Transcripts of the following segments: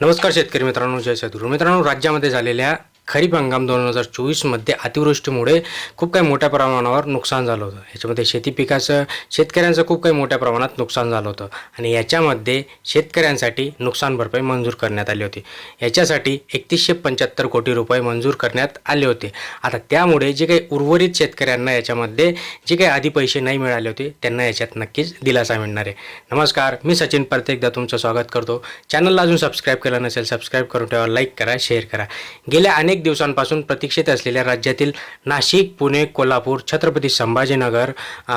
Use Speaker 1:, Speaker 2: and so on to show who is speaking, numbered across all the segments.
Speaker 1: नमस्कार शेतकरी मित्रांनो जय सद्गुरू मित्रांनो राज्यामध्ये झालेल्या खरीप हंगाम दोन हजार चोवीसमध्ये अतिवृष्टीमुळे खूप काही मोठ्या प्रमाणावर नुकसान झालं होतं. याच्यामध्ये शेती पिकाचं शेतकऱ्यांचं खूप काही मोठ्या प्रमाणात नुकसान झालं होतं. आणि याच्यामध्ये शेतकऱ्यांसाठी नुकसान भरपाई मंजूर करण्यात आली होती. याच्यासाठी एकतीसशे पंच्याहत्तर कोटी रुपये मंजूर करण्यात आले होते. आता त्यामुळे जे काही उर्वरित शेतकऱ्यांना याच्यामध्ये जे काही आधी पैसे नाही मिळाले होते त्यांना याच्यात नक्कीच दिलासा मिळणार आहे. नमस्कार मी सचिन परत एकदा तुमचं स्वागत करतो. चॅनलला अजून सबस्क्राईब केलं नसेल सबस्क्राईब करून ठेवा लाईक करा शेअर करा. गेल्या अनेक दिवसांपासून प्रतीक्षेत असलेल्या राज्यातील नाशिक पुणे कोल्हापूर छत्रपती संभाजीनगर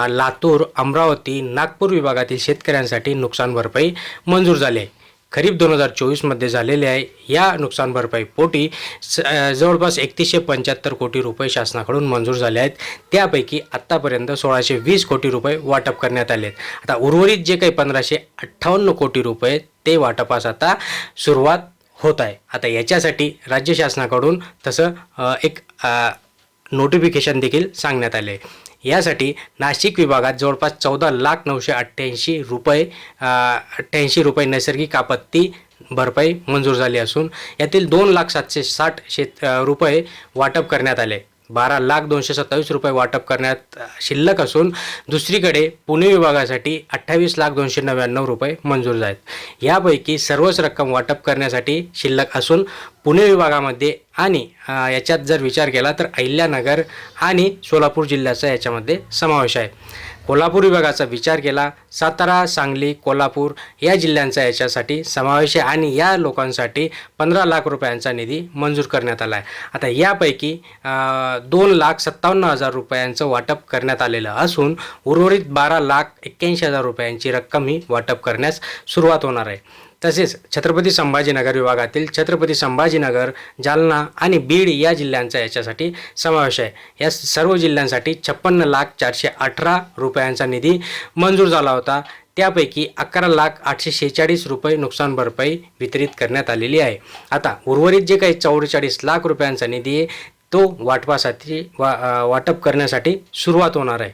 Speaker 1: लातूर अमरावती नागपूर विभागातील शेतकऱ्यांसाठी नुकसान भरपाई मंजूर झाली आहे. खरीप दोन हजार चोवीसमध्ये झालेले आहे या नुकसान भरपाई पोटी जवळपास एकतीसशे पंच्याहत्तर कोटी रुपये शासनाकडून मंजूर झाले आहेत. त्यापैकी आत्तापर्यंत सोळाशे वीस कोटी रुपये वाटप करण्यात आले आहेत. आता उर्वरित जे काही पंधराशे अठ्ठावन्न कोटी रुपये ते वाटपास आता सुरुवात होत आहे. आता याच्यासाठी राज्य शासनाकडून तसं एक नोटिफिकेशन देखील सांगण्यात आले आहे यासाठी नाशिक विभागात जवळपास चौदा लाख नऊशे अठ्ठ्याऐंशी रुपये अठ्ठ्याऐंशी रुपये नैसर्गिक आपत्ती भरपाई मंजूर झाली असून यातील दोन लाख सातशे साठ शेत रुपये वाटप करण्यात आले. बारा लाख दोनशे सत्तावीस रुपये वाटप करण्यात शिल्लक असून दुसरीकडे पुणे विभागासाठी अठ्ठावीस लाख दोनशे नव्याण्णव रुपये मंजूर आहेत यापैकी सर्वच रक्कम वाटप करण्यासाठी शिल्लक असून पुणे विभागामध्ये आणि याच्यात जर विचार केला तर अहिल्यानगर आणि सोलापूर जिल्ह्याचा याच्यामध्ये समावेश आहे. कोल्हापूर विभागाचा विचार केला सातारा सांगली कोल्हापूर या जिल्ह्यांचा याच्यासाठी समावेश आहे आणि या लोकांसाठी पंधरा लाख रुपयांचा निधी मंजूर करण्यात आला आहे. आता यापैकी दोन लाख सत्तावन्न हजार रुपयांचं वाटप करण्यात आलेलं असून उर्वरित बारा लाख एक्क्याऐंशी हजार रुपयांची रक्कम ही वाटप करण्यास सुरुवात होणार आहे. तसेच छत्रपती संभाजीनगर विभागातील छत्रपती संभाजीनगर जालना आणि बीड या जिल्ह्यांचा याच्यासाठी समावेश आहे. या सर्व जिल्ह्यांसाठी छप्पन्न लाख चारशे अठरा रुपयांचा निधी मंजूर झाला होता. त्यापैकी अकरा लाख आठशे शेहेचाळीस रुपये नुकसान भरपाई वितरित करण्यात आलेली आहे. आता उर्वरित जे काही चौवेचाळीस लाख रुपयांचा निधी आहे तो वाटपासाठी वा वाटप करण्यासाठी सुरुवात होणार आहे.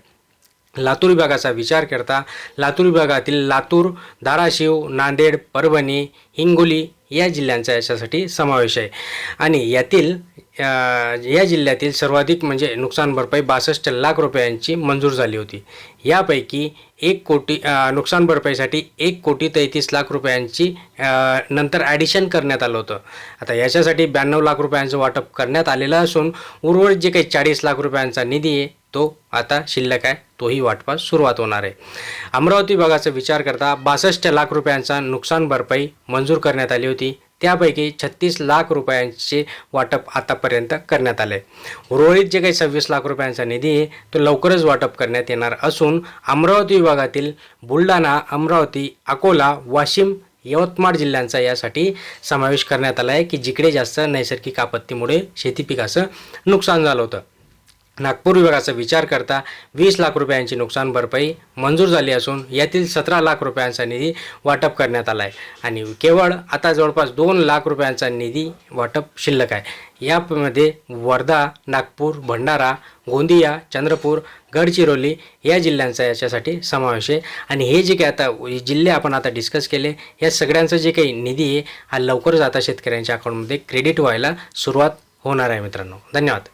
Speaker 1: लातूर विभागाचा विचार करता लातूर विभागातील लातूर धाराशिव नांदेड परभणी हिंगोली या जिल्ह्यांचा याच्यासाठी समावेश आहे. आणि यातील या जिल्ह्यातील सर्वाधिक म्हणजे नुकसान भरपाई बासष्ट लाख रुपयांची मंजूर झाली होती. यापैकी एक कोटी नुकसान भरपाईसाठी एक कोटी तेहतीस लाख रुपयांची नंतर ॲडिशन करण्यात आलं होतं. आता याच्यासाठी ब्याण्णव लाख रुपयांचं वाटप करण्यात आलेलं असून उर्वरित जे काही चाळीस लाख रुपयांचा निधी आहे तो आता शिल्लक आहे तोही वाटपास सुरुवात होणार आहे. अमरावती भागाचा विचार करता बासष्ट लाख रुपयांचा नुकसान भरपाई मंजूर करण्यात आली होती. त्यापैकी छत्तीस लाख रुपयांचे वाटप आतापर्यंत करण्यात आले. उर्वरित जे काही सव्वीस लाख रुपयांचा निधी आहे तो लवकरच वाटप करण्यात येणार असून अमरावती विभागातील बुलढाणा अमरावती अकोला वाशिम यवतमाळ जिल्ह्यांचा यासाठी समावेश करण्यात आला आहे की जिकडे जास्त नैसर्गिक आपत्तीमुळे शेती पिकाचं नुकसान झालं होतं. नागपूर विभागाचा विचार करता वीस लाख रुपयांची नुकसान भरपाई मंजूर झाली असून यातील सतरा लाख रुपयांचा निधी वाटप करण्यात आला आहे आणि केवळ आता जवळपास दोन लाख रुपयांचा निधी वाटप शिल्लक आहे. यामध्ये वर्धा नागपूर भंडारा गोंदिया चंद्रपूर गडचिरोली या जिल्ह्यांचा याच्यासाठी समावेश आहे. आणि हे जे काही आता जिल्हे आपण आता डिस्कस केले या सगळ्यांचं जे काही निधी आहे हा लवकरच आता शेतकऱ्यांच्या अकाउंटमध्ये क्रेडिट व्हायला सुरुवात होणार आहे मित्रांनो. धन्यवाद.